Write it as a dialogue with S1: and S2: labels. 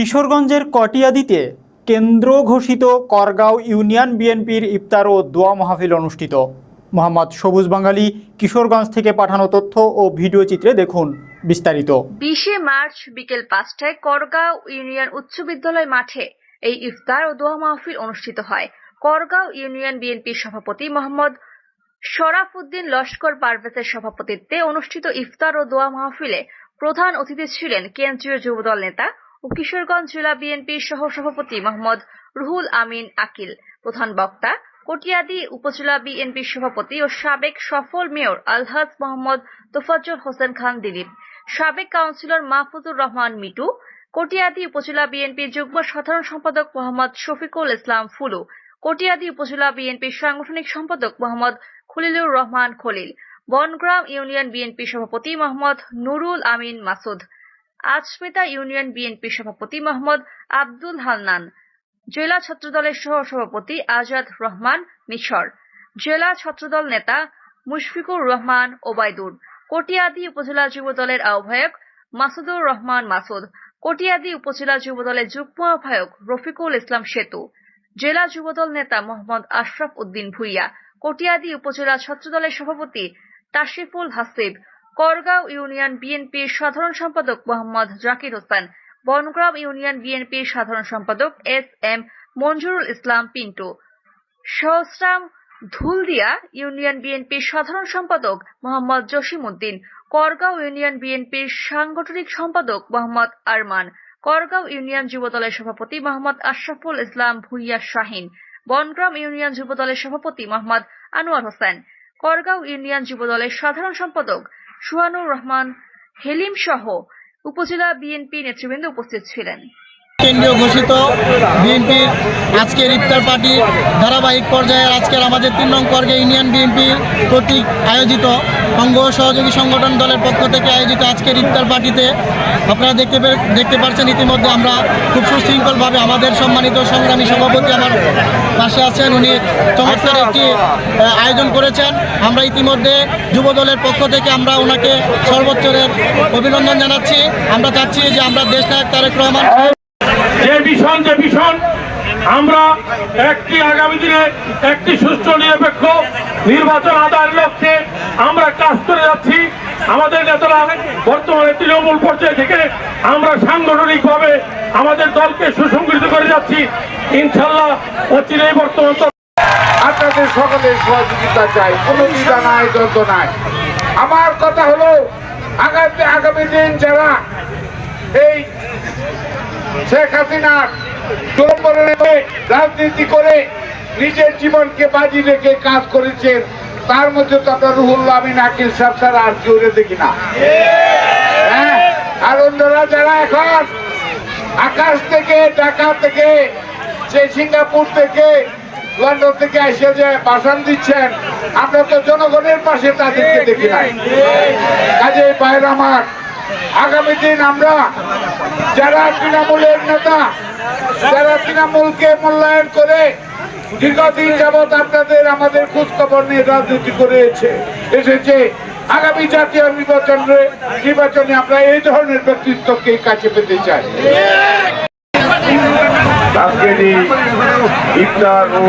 S1: কিশোরগঞ্জের কটিয়াদিতে কেন্দ্র ঘোষিত করগাঁও ইউনিয়ন বিএনপির ইফতার ও দোয়া মাহফিল অনুষ্ঠিত। মোহাম্মদ সবুজ বাঙালি, কিশোরগঞ্জ থেকে পাঠানো তথ্য ও ভিডিও চিত্রে দেখুন বিস্তারিত।
S2: বিশে মার্চ বিকেল পাঁচটায় করগাঁও ইউনিয়ন উচ্চ বিদ্যালয় মাঠে এই ইফতার ও দোয়া মাহফিল অনুষ্ঠিত হয়। করগাঁও ইউনিয়ন বিএনপির সভাপতি মোহাম্মদ শরাফুদ্দিন লস্কর পারভেজের সভাপতিত্বে অনুষ্ঠিত ইফতার ও দোয়া মাহফিলে প্রধান অতিথি ছিলেন কেন্দ্রীয় যুবদল নেতা ও কিশোরগঞ্জ জেলা বিএনপির সহ সভাপতি মোহাম্মদ রুহুল আমিন আকিল, প্রধান বক্তা, কটিয়াদি উপজেলা বিএনপির সভাপতি ও সাবেক সফল মেয়র আলহাজ মোহাম্মদ তোফাজ্জল হোসেন খান দিলীপ, সাবেক কাউন্সিলর মাহফুজুর রহমান মিটু, কটিয়াদি উপজেলা বিএনপির যুগ্ম সাধারণ সম্পাদক মোহাম্মদ শফিকুল ইসলাম ফুলু, কটিয়াদি উপজেলা বিএনপির সাংগঠনিক সম্পাদক মোহাম্মদ খলিলুর রহমান খলিল, বনগ্রাম ইউনিয়ন বিএনপি সভাপতি মোহাম্মদ নুরুল আমিন মাসুদ। আজমেতা ইউনিয়ন বিএনপি সভাপতি মোহাম্মদ আব্দুল হান্নান, জেলা ছাত্রদলের সহ সভাপতি আজাদ রহমান মিশর, জেলা ছাত্রদল নেতা মুশফিকুর রহমান ওবায়দুর কটিয়াদি উপজেলা যুবদলের আহ্বায়ক মাসুদুর রহমান মাসুদ, কটিয়াদি উপজেলা যুবদলের যুগ্ম আহ্বায়ক রফিকুল ইসলাম সেতু, জেলা যুবদল নেতা মোহাম্মদ আশরাফ উদ্দিন ভুইয়া, কটিয়াদি উপজেলা ছাত্রদলের সভাপতি তাশিফুল হাসিব করগাঁও ইউনিয়ন বিএনপির সাধারণ সম্পাদক মোহাম্মদ জাকির হোসেন, বনগ্রাম ইউনিয়ন বিএনপির সাধারণ সম্পাদক S M Manjurul Islam Pintu, Sahasram Dhuldia union বিএনপির সাধারণ সম্পাদক মোহাম্মদ জসিম উদ্দিন, করগাঁও ইউনিয়ন বিএনপির সাংগঠনিক সম্পাদক মোহাম্মদ আরমান, করগাঁও ইউনিয়ন যুবদলের সভাপতি মোহাম্মদ আশরাফুল ইসলাম ভুইয়া শাহিন, বনগ্রাম ইউনিয়ন যুবদলের সভাপতি মোহাম্মদ আনোয়ার হোসেন, করগাঁও ইউনিয়ন যুবদলের সাধারণ সম্পাদক সুহানুর রহমান হেলিম সহ উপজেলা বিএনপি নেতৃবৃন্দ উপস্থিত ছিলেন।
S3: কেন্দ্রীয় ঘোষিত বিএনপির আজকের ইফতার পার্টি ধারাবাহিক পর্যায়ে আজকের আমাদের তিন নং করগে ইউনিয়ন বিএনপি কর্তৃক আয়োজিত অঙ্গ সহযোগী সংগঠন দলের পক্ষ থেকে আয়োজিত আজকের ইফতার পার্টিতে আপনারা দেখতে দেখতে পাচ্ছেন ইতিমধ্যে আমরা খুব সুশৃঙ্খলভাবে আমাদের সম্মানিত সংগ্রামী সভাপতি আমার পাশে আছেন উনি চমৎকার একটি আয়োজন করেছেন। আমরা ইতিমধ্যে যুব দলের পক্ষ থেকে আমরা ওনাকে সর্বোচ্চের অভিনন্দন জানাচ্ছি। আমরা চাচ্ছি যে আমরা দেশ নায়ক তারেক রহমান
S4: ভীষণ যে ভীষণ, আমরা একটি আগামী দিনে একটি সুষ্ঠু নিরপেক্ষ নির্বাচন আদায়ের লক্ষ্যে আমরা কাজ করে যাচ্ছি। আমাদের নেতারা বর্তমানে তৃণমূল পর্যায়ে থেকে আমরা সাংগঠনিকভাবে আমাদের দলকে সুসংগঠিত করে যাচ্ছি। ইনশাল্লাহ অচিরেই বর্তমান
S5: আপনাদের সকলের সহযোগিতা চাই কোনো দ্বিধা নাই, দ্বন্দ্ব নাই। আমার কথা হলো, আগামী আগামী দিন যারা এই শেখ হাসিনা দুর্বলনে রাজনীতি করে নিজের জীবনকে বাজি রেখে কাজ করেছেন, তার মধ্যে তো আমরা রুহুল্লাহ আমিন, আকিল সাহেব ছাড়া আর কেউ দেখি না। হ্যাঁ? আর অন্যরা যারা এখন আকাশ থেকে, ঢাকা থেকে সে সিঙ্গাপুর থেকে, লন্ডন থেকে এসে যে ভাষণ দিচ্ছেন, আমরা তো জনগণের পাশে তাদেরকে দেখি নাই। কাজে বাইরে আমার, আগামী দিন আমরা যারা তৃণমূলের নেতা, যারা তৃণমূলকে মূল্যায়ন করে দীর্ঘদিন যাবৎ আপনাদের আমাদের খোঁজ খবর নিয়ে রাজনীতি করেছে এসেছে। আগামী জাতীয় নির্বাচনে নির্বাচনে আমরা এই ধরনের ব্যক্তিত্বকে কাছে পেতে চাই। ইফতার ও